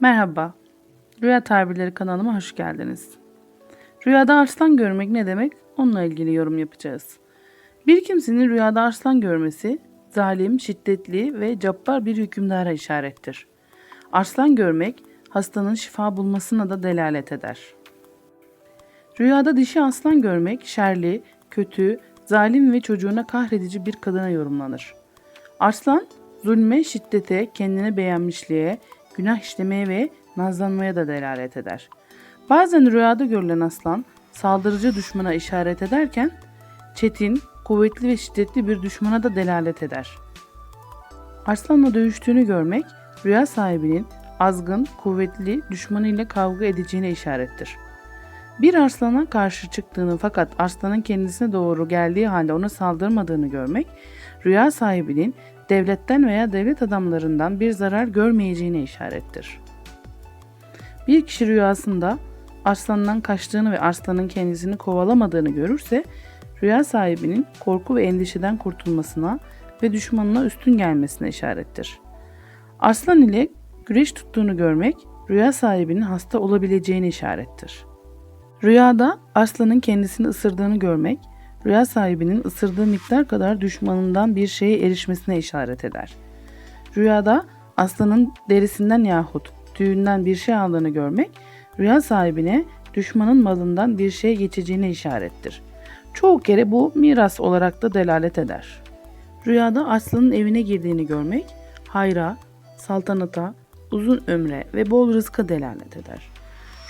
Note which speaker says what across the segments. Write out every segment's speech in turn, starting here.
Speaker 1: Merhaba. Rüya Tabirleri kanalıma hoş geldiniz. Rüyada arslan görmek ne demek? Onunla ilgili yorum yapacağız. Bir kimsenin rüyada arslan görmesi zalim, şiddetli ve cabbar bir hükümdara işarettir. Arslan görmek hastanın şifa bulmasına da delalet eder. Rüyada dişi aslan görmek şerli, kötü, zalim ve çocuğuna kahredici bir kadına yorumlanır. Arslan zulme, şiddete, kendine beğenmişliğe, günah işlemeye ve nazlanmaya da delalet eder. Bazen rüyada görülen aslan saldırıcı düşmana işaret ederken çetin, kuvvetli ve şiddetli bir düşmana da delalet eder. Arslanla dövüştüğünü görmek rüya sahibinin azgın, kuvvetli düşmanıyla kavga edeceğine işarettir. Bir arslana karşı çıktığını fakat arslanın kendisine doğru geldiği halde ona saldırmadığını görmek, rüya sahibinin devletten veya devlet adamlarından bir zarar görmeyeceğine işarettir. Bir kişi rüyasında arslandan kaçtığını ve arslanın kendisini kovalamadığını görürse, rüya sahibinin korku ve endişeden kurtulmasına ve düşmanına üstün gelmesine işarettir. Arslan ile güreş tuttuğunu görmek, rüya sahibinin hasta olabileceğine işarettir. Rüyada arslanın kendisini ısırdığını görmek, rüya sahibinin ısırdığı miktar kadar düşmanından bir şeye erişmesine işaret eder. Rüyada aslanın derisinden yahut tüyünden bir şey aldığını görmek, rüya sahibine düşmanın malından bir şey geçeceğine işarettir. Çoğu kere bu miras olarak da delalet eder. Rüyada aslanın evine girdiğini görmek, hayra, saltanata, uzun ömre ve bol rızka delalet eder.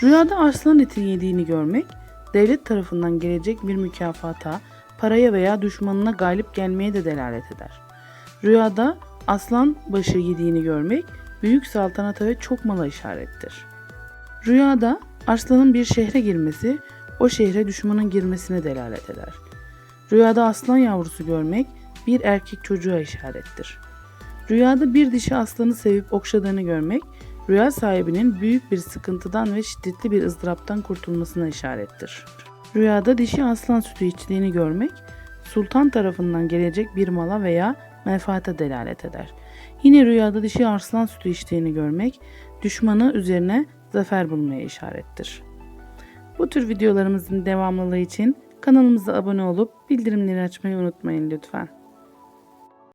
Speaker 1: Rüyada arslan eti yediğini görmek, devlet tarafından gelecek bir mükafata, paraya veya düşmanına galip gelmeye de delalet eder. Rüyada aslan başı yediğini görmek, büyük saltanata ve çok mala işarettir. Rüyada arslanın bir şehre girmesi, o şehre düşmanın girmesine delalet eder. Rüyada aslan yavrusu görmek, bir erkek çocuğa işarettir. Rüyada bir dişi aslanı sevip okşadığını görmek, rüya sahibinin büyük bir sıkıntıdan ve şiddetli bir ızdıraptan kurtulmasına işarettir. Rüyada dişi aslan sütü içtiğini görmek, sultan tarafından gelecek bir mala veya menfaate delalet eder. Yine rüyada dişi arslan sütü içtiğini görmek, düşmanı üzerine zafer bulmaya işarettir. Bu tür videolarımızın devamlılığı için kanalımıza abone olup bildirimleri açmayı unutmayın lütfen.